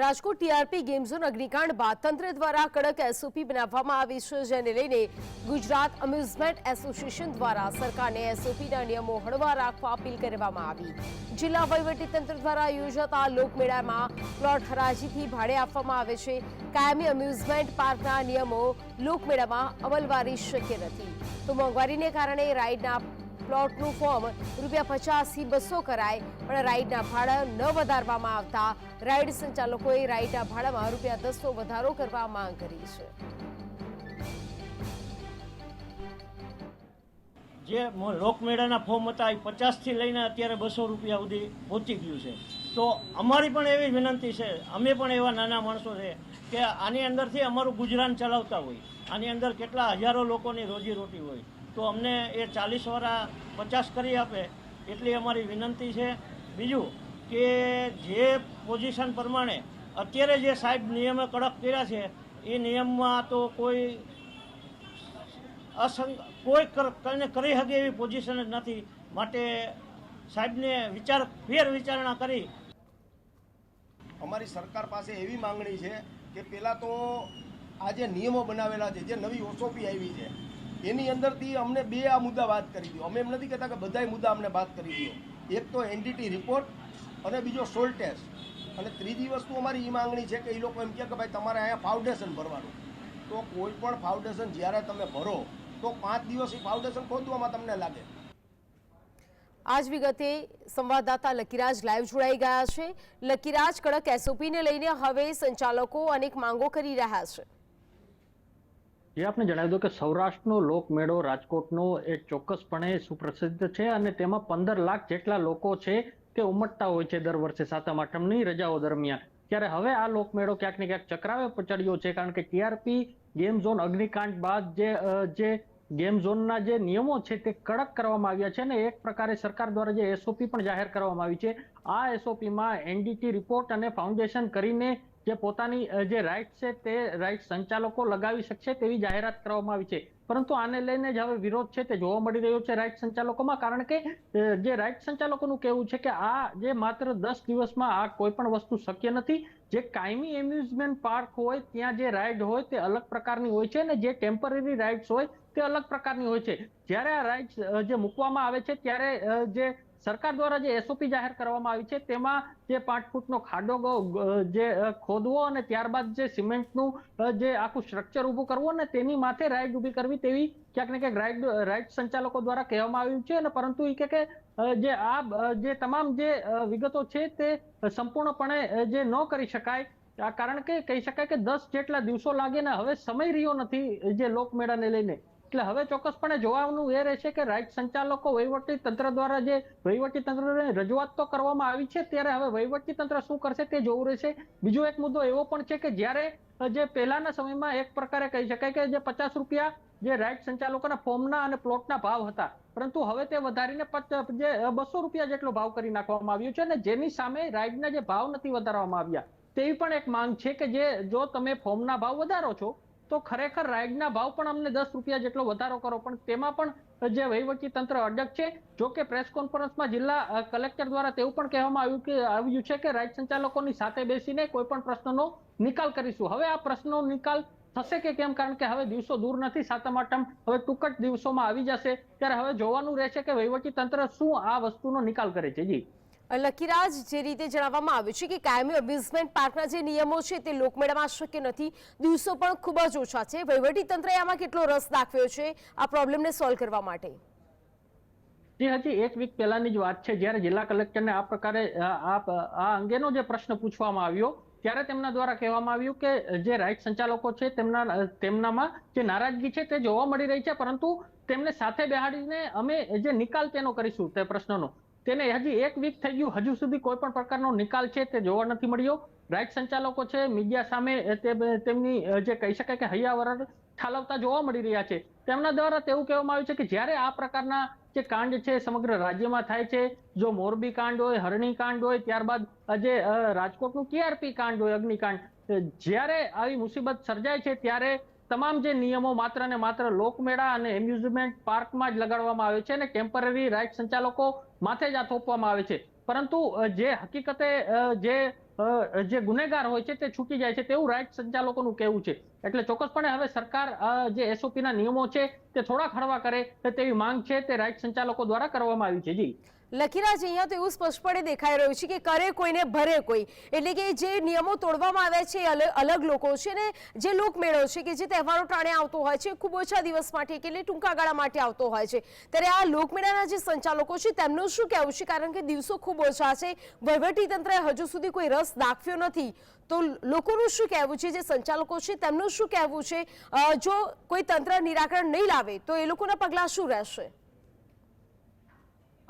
Rajkot TRP game zone અગ્નિકાંડ બાદ તંત્ર દ્વારા કડક એસઓપી બનાવવામાં આવી છે, જેને લઈને ગુજરાત અમ્યુઝમેન્ટ એસોસિએશન દ્વારા સરકારને એસઓપીના નિયમો હળવા રાખવા અપીલ કરવામાં આવી. જિલ્લા વહીવટીતંત્ર દ્વારા યોજાતા લોકમેળામાં પ્લોટ હરાજીથી ભાડે આપવામાં આવે છે. કાયમી અમ્યુઝમેન્ટ પાર્કના નિયમો લોકમેળામાં અમલવારી શક્ય નથી. તો મોંઘવારીને કારણે રાઇડના પ્લોટનું ફોર્મ રૂપિયા પચાસથી બસો કરાય, પણ રાઇડના ભાડા ન વધારવામાં આવતા રાઇડ સંચાલકોએ રાઇડના ભાડામાં રૂપિયા દસનો વધારો કરવા માંગ કરી છે. જે લોકમેળાના ફોર્મ હતા એ પચાસથી લઈને અત્યારે બસો રૂપિયા સુધી પહોંચી ગયું છે. તો અમારી પણ એવી વિનંતી છે, અમે પણ એવા નાના માણસો છે કે આની અંદરથી અમારું ગુજરાન ચલાવતા હોય, આની અંદર કેટલા હજારો લોકોની રોજીરોટી હોય. તો અમને એ ચાલીસ વાળા પચાસ કરી આપે, એટલી અમારી વિનંતી છે. બીજું કે જે પોઝિશન પ્રમાણે અત્યારે જે સાહેબ નિયમે કડક કર્યા છે, એ નિયમમાં તો કોઈ અસંગ, કોઈ કરીને કરી શકે એવી પોઝિશન જ નથી. માટે સાહેબને વિચાર, ફેર વિચારણા કરી. અમારી સરકાર પાસે એવી માંગણી છે કે પહેલાં તો આ જે નિયમો બનાવેલા છે, જે નવી ઓસોપી આવી છે એની અંદરથી અમને બે આ મુદ્દા વાત કરી દો અમે એમ નથી કહેતા કે બધાય મુદ્દા અમને વાત કરી દો એક તો એનડીટી રિપોર્ટ અને બીજો સોલ ટેસ્ટ અને ત્રીજી વસ્તુ અમારી એ માંગણી છે કે એ લોકો એમ કહે કે ભાઈ તમારે અહીંયા ફાઉન્ડેશન ભરવાનું. તો કોઈ પણ ફાઉન્ડેશન જ્યારે તમે ભરો, તો પાંચ દિવસ એ ફાઉન્ડેશન ખોદવામાં તમને લાગે. આજ વિગતે સંવાદદાતા લકીરાજ લાઈવ જોડાઈ ગયા છે. લકીરાજ, કડક એસઓપીને લઈને હવે સંચાલકો અનેક માંગો કરી રહ્યા છે. જે આપને જણાવી દો કે સૌરાષ્ટ્રનો લોકમેળો રાજકોટનો એ ચોક્કસપણે સુપ્રસિદ્ધ છે અને તેમાં પંદર લાખ જેટલા લોકો છે તે ઉમટતા હોય છે દર વર્ષે સાતમ આઠમની રજાઓ દરમિયાન. ત્યારે હવે આ લોકમેળો ક્યાંક ને ક્યાંક ચક્રાવે ચડ્યો છે કારણ કે ટીઆરપી ગેમ ઝોન અગ્નિકાંડ બાદ જે જે ગેમ ઝોનના જે નિયમો છે તે કડક કરવામાં આવ્યા છે અને એક પ્રકારે સરકાર દ્વારા જે એસઓપી પણ જાહેર કરવામાં આવી છે. આ એસઓપીમાં એનડીટી રિપોર્ટ અને ફાઉન્ડેશન કરીને જે પોતાની જે રાઇટ છે તે રાઇટ સંચાલકો લગાવી શકશે તેવી જાહેરાત કરવામાં આવી છે. પરંતુ આને લઈને જ હવે વિરોધ છે તે જોવા મળી રહ્યો છે રાઇટ સંચાલકોમાં, કારણ કે જે રાઇટ સંચાલકોનું કહેવું છે કે આ જે માત્ર દસ દિવસમાં આ કોઈ પણ વસ્તુ શક્ય નથી, જે કાયમી એમ્યુઝમેન્ટ પાર્ક હોય, ત્યાં જે રાઇડ હોય તે અલગ પ્રકારની હોય છે અને જે ટેમ્પરરી રાઇડ્સ હોય તે અલગ પ્રકારની હોય છે. જ્યારે આ રાઇડ્સ જે મૂકવામાં આવે છે, ત્યારે જે સરકાર દ્વારા જે એસઓપી જાહેર કરવામાં આવી છે, તેમાં જે પાંચ ફૂટનો ખાડો જે ખોદવો અને ત્યારબાદ જે સિમેન્ટનું જે આખું સ્ટ્રક્ચર ઊભું કરવું અને તેની માથે રાઇડ ઊભી કરવી તેવી ક્યાંક ને ક્યાંક રાઇડ રાઇડ સંચાલકો દ્વારા કહેવામાં આવ્યું છે અને પરંતુ એ કે કે જે આ જે તમામ જે વિગતો છે તે સંપૂર્ણપણે જે ન કરી શકાય કારણ કે કહી શકાય કે દસ જેટલા દિવસો લાગે ને હવે સમય રહ્યો નથી જે લોકમેળાને લઈને. એટલે હવે ચોક્કસપણે જોવાનું એ રહેશે કે રાઈટ સંચાલકો વહીવટી તંત્ર દ્વારા જે વહીવટી તંત્રને રજૂઆત તો કરવામાં આવી છે, ત્યારે હવે વહીવટી તંત્ર શું કરશે તે જોવું રહેશે. બીજો એક મુદ્દો એવો પણ છે કે જ્યારે જે પહેલાના સમયમાં એક પ્રકારે કહી શકાય કે જે પચાસ રૂપિયા જે રાઈટ સંચાલકોના ફોર્મના અને પ્લોટના ભાવ હતા, પરંતુ હવે તે વધારીને જે બસો રૂપિયા જેટલો ભાવ કરી નાખવામાં આવ્યો છે અને જેની સામે રાઇડના જે ભાવ નથી વધારવામાં આવ્યા, તેવી પણ એક માંગ છે કે જે, જો તમે ફોર્મના ભાવ વધારો છો તો ખરેખર રાઈડના ભાવ પણ અમને દસ રૂપિયા જેટલો વધારો કરો. પણ તેમાં પણ જે વહીવટી તંત્ર અડગ છે, જો કે પ્રેસ કોન્ફરન્સમાં જિલ્લા કલેક્ટર દ્વારા તેવું પણ કહેવામાં આવ્યું કે, આવ્યું છે કે રાઈડ સંચાલકોની સાથે બેસીને કોઈ પણ પ્રશ્નનો નિકાલ કરીશું. હવે આ પ્રશ્નનો નિકાલ થશે કે કેમ? કારણ કે હવે દિવસો દૂર નથી સાતમ આઠમ હવે ટૂંક જ દિવસોમાં આવી જશે. ત્યારે હવે જોવાનું રહેશે કે વહીવટી તંત્ર શું આ વસ્તુનો નિકાલ કરે છે. જી. લકીરાજ જે રીતે જણાવવામાં આવ્યું છે કે કાયમી અમ્યુઝમેન્ટ પાર્કના જે નિયમો છે તે લોકમેળામાં શક્ય નથી. દિવસો પણ ખૂબ જ ઓછા છે. વહીવટી તંત્રએ આમાં કેટલો રસ દાખવ્યો છે આ પ્રોબ્લેમને સોલ્વ કરવા માટે? જે હજી, એક વીક પહેલાની જ વાત છે. જ્યારે જિલ્લા કલેક્ટરને આ પ્રકારે આ અંગેનો જે પ્રશ્ન પૂછવામાં આવ્યો, ત્યારે તેમના દ્વારા કહેવામાં આવ્યું કે જે રાઈટ સંચાલકો છે તેમના, તેમનામાં જે નારાજગી છે તે જોવા મળી રહી છે, પરંતુ તેમને સાથે બેહાડીને અમે જે નિકાલ તેનો કરીશું તે પ્રશ્નનો તેને હજી એક વીક થઈ ગયું. હજુ સુધી કોઈ પણ પ્રકારનો નિકાલ છે તે જોવા નથી મળ્યો. રાઈટ સંચાલકો છે, મીડિયા સામે તેમની જે કહી શકાય કે હૈયાવરણ ઠાલવતા જોવા મળી રહ્યા છે. તેમના દ્વારા તેવું કહેવામાં આવ્યું છે કે જ્યારે આ પ્રકારના જે કાંડ છે સમગ્ર રાજ્યમાં થાય છે, જો મોરબી કાંડ હોય, હરણી કાંડ હોય, ત્યારબાદ જે રાજકોટનું કેઆરપી કાંડ હોય, અગ્નિકાંડ જ્યારે આવી મુસીબત સર્જાય છે, ત્યારે તમામ જે નિયમો માત્ર ને માત્ર લોકમેળા અને એમ્યુઝમેન્ટ પાર્કમાં જ લગાડવામાં આવે છે અને ટેમ્પરરી રાઇટ સંચાલકો માથે જ આ થોપવામાં આવે છે. પરંતુ જે હકીકતે જે જે ગુનેગાર હોય છે તે છૂટી જાય છે તેવું રાઈટ સંચાલકોનું કહેવું છે. એટલે ચોક્કસપણે હવે સરકાર જે એસઓપી ના નિયમો છે તે થોડાક હળવા કરે તેવી માંગ છે તે રાઈટ સંચાલકો દ્વારા કરવામાં આવી છે. જી. લખીરાજ અહીંયા તો એવું સ્પષ્ટપણે દેખાઈ રહ્યું છે કે કરે કોઈને, ભરે કોઈ. એટલે કે જે નિયમો તોડવામાં આવ્યા છે અલગ લોકો છે ને જે લોકમેળો છે કે જે તહેવારો ટાણે આવતો હોય છે, ખૂબ ઓછા દિવસ માટે એટલે ટૂંકા ગાળા માટે આવતો હોય છે. ત્યારે આ લોકમેળાના જે સંચાલકો છે તેમનું શું કહેવું છે? કારણ કે દિવસો ખૂબ ઓછા છે. વહીવટી તંત્રએ હજુ સુધી કોઈ રસ દાખવ્યો નથી. તો લોકોનું શું કહેવું છે? જે સંચાલકો છે તેમનું શું કહેવું છે? જો કોઈ તંત્ર નિરાકરણ નહીં લાવે તો એ લોકોના પગલાં શું રહેશે?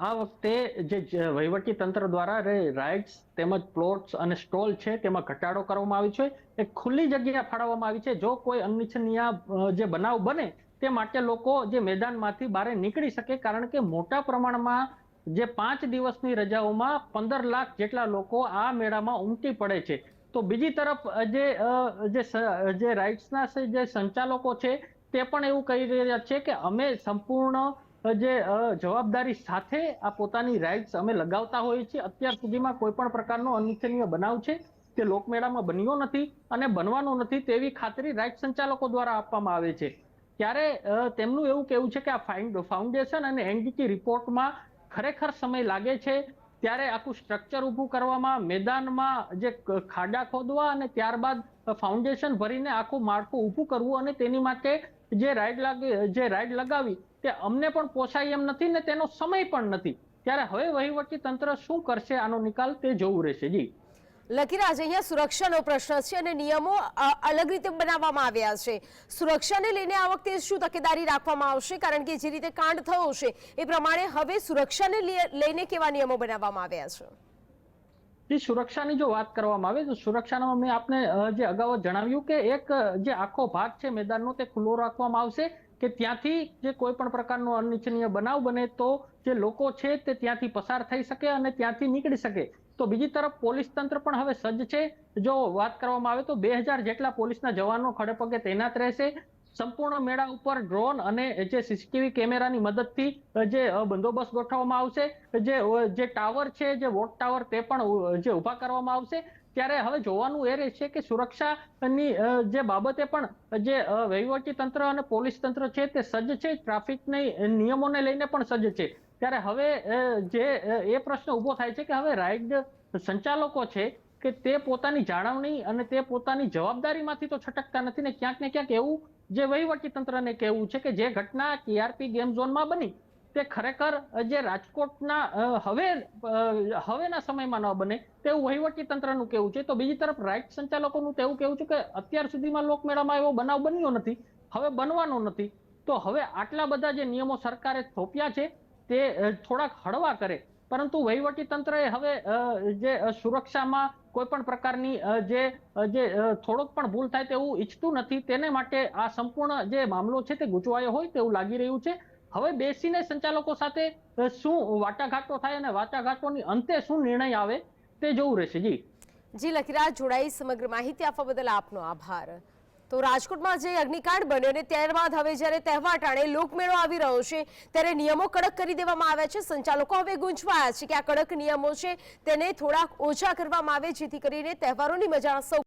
આ વખતે જે વહીવટી તંત્ર દ્વારા રાઇટ્સ તેમજ પ્લોટ્સ અને સ્ટોલ છે તેમાં ઘટાડો કરવામાં આવ્યો છે. એક ખુલ્લી જગ્યા ફાળવવામાં આવી છે. જો કોઈ અનિચ્છનીય જે બનાવ બને તે માટે લોકો જે મેદાનમાંથી બહાર નીકળી શકે કારણ કે મોટા પ્રમાણમાં જે પાંચ દિવસની રજાઓમાં પંદર લાખ જેટલા લોકો આ મેળામાં ઉમટી પડે છે. તો બીજી તરફ જે જે રાઇટ્સના જે સંચાલકો છે તે પણ એવું કહી રહ્યા છે કે અમે સંપૂર્ણ જે જવાબદારી સાથે આ પોતાની રાઇટ્સ અમે લગાવતા હોઈએ છીએ, અત્યાર સુધીમાં કોઈ પણ પ્રકારનો અનિચ્છનીય બનાવ છે તે લોકમેળામાં બન્યો નથી અને બનવાનો નથી તેવી ખાતરી રાઇટ સંચાલકો દ્વારા આપવામાં આવે છે. ત્યારે તેમનું એવું કહેવું છે કે આ ફાઉન્ડેશન અને એનડીટી રિપોર્ટમાં ખરેખર સમય લાગે છે ત્યારે આખું સ્ટ્રક્ચર ઊભું કરવામાં, મેદાનમાં જે ખાડા ખોદવા અને ત્યારબાદ ફાઉન્ડેશન ભરીને આખું માળખું ઊભું કરવું અને તેની માટે જે રાઈડ લાગી, જે રાઈડ લગાવી, તે અમને પણ પોસાય એમ નથી ને તેનો સમય પણ નથી. ત્યારે હવે વહીવટી તંત્ર શું કરશે? આનો નિકાલ તે જોવું રહેશે. જી. લકીરાજ અહીંયા સુરક્ષાનો પ્રશ્ન છે અને નિયમો અલગ રીતે બનાવવામાં આવ્યા છે. સુરક્ષાને લઈને આ વખતે શું તકેદારી રાખવામાં આવશે? કારણ કે જે રીતે કાંડ થયો છે, એ પ્રમાણે હવે સુરક્ષાને લઈને કેવા નિયમો બનાવવામાં આવ્યા છે? જે, સુરક્ષાની જો વાત કરવામાં આવે, તો સુરક્ષાનો મેં આપને જે અગાઉ જણાવ્યું કે એક જે આખો ભાગ છે મેદાનનો, તે ખુલ્લો રાખવામાં આવશે. કે ત્યાંથી જે કોઈ પણ પ્રકારનો અનિચ્છનીય બનાવ બને તો જે લોકો છે તે ત્યાંથી પસાર થઈ શકે અને ત્યાંથી નીકળી શકે. તો બીજી તરફ પોલીસ તંત્ર પણ હવે સજ્જ છે. જો વાત કરવામાં આવે તો બે હજાર જેટલા પોલીસના જવાનો ખડેપગે તૈનાત રહેશે. સંપૂર્ણ મેળા ઉપર ડ્રોન અને જે સીસીટીવી કેમેરાની મદદથી જે બંદોબસ્ત ગોઠવવામાં આવશે. જે જે ટાવર છે, જે વોટ ટાવર તે પણ જે ઊભા કરવામાં આવશે. ત્યારે હવે જોવાનું એ રહેશે કે સુરક્ષાની જે બાબતે પણ, જે વહીવટી તંત્ર અને પોલીસ તંત્ર છે તે સજ્જ છે, ટ્રાફિકની નિયમોને લઈને પણ સજ્જ છે. ત્યારે હવે જે એ પ્રશ્ન ઊભો થાય છે કે હવે રાઇડ સંચાલકો છે કે તે પોતાની જાળવણી અને તે પોતાની જવાબદારીમાંથી તો છટકતા નથી ને ક્યાંક ને ક્યાંક એવું જે વહીવટી તંત્રને કહેવું છે કે જે ઘટના ટીઆરપી ગેમ ઝોનમાં બની તે ખરેખર જે રાજકોટના હવે હવેના સમયમાં ન બને, તેવું વહીવટી તંત્રનું કહેવું છે. તો બીજી તરફ રાઇટ સંચાલકોનું તેવું કહેવું છે કે અત્યાર સુધીમાં લોકમેળામાં એવો બનાવ બન્યો નથી, હવે બનવાનો નથી. તો હવે આટલા બધા જે નિયમો સરકારે થોપ્યા છે, તે થોડાક હળવા કરે. પરંતુ વહીવટી તંત્રએ હવે જે સુરક્ષામાં કોઈ પણ પ્રકારની જે જે થોડોક પણ ભૂલ થાય તેવું ઈચ્છતું નથી, તેને માટે આ સંપૂર્ણ જે મામલો છે તે ગૂંચવાયો હોય તેવું લાગી રહ્યું છે. હવે બેસીને સંચાલકો સાથે શું વાટાઘાટો થાય અને વાટાઘાટોની અંતે શું નિર્ણય આવે તે જોવું રહેશે. જી. જી, લખીરાજ જોડાઈ સમગ્ર માહિતી આપવા બદલ આપનો આભાર. તો રાજકોટમાં જે અગ્નિકાંડ બન્યો અને ત્યારબાદ હવે જ્યારે તહેવાર ટાણે લોકમેળો આવી રહ્યો છે, ત્યારે નિયમો કડક કરી દેવામાં આવ્યા છે. સંચાલકો હવે ગૂંચવાયા છે કે આ કડક નિયમો છે તેને થોડાક ઓછા કરવામાં આવે, જેથી કરીને તહેવારોની મજા સૌ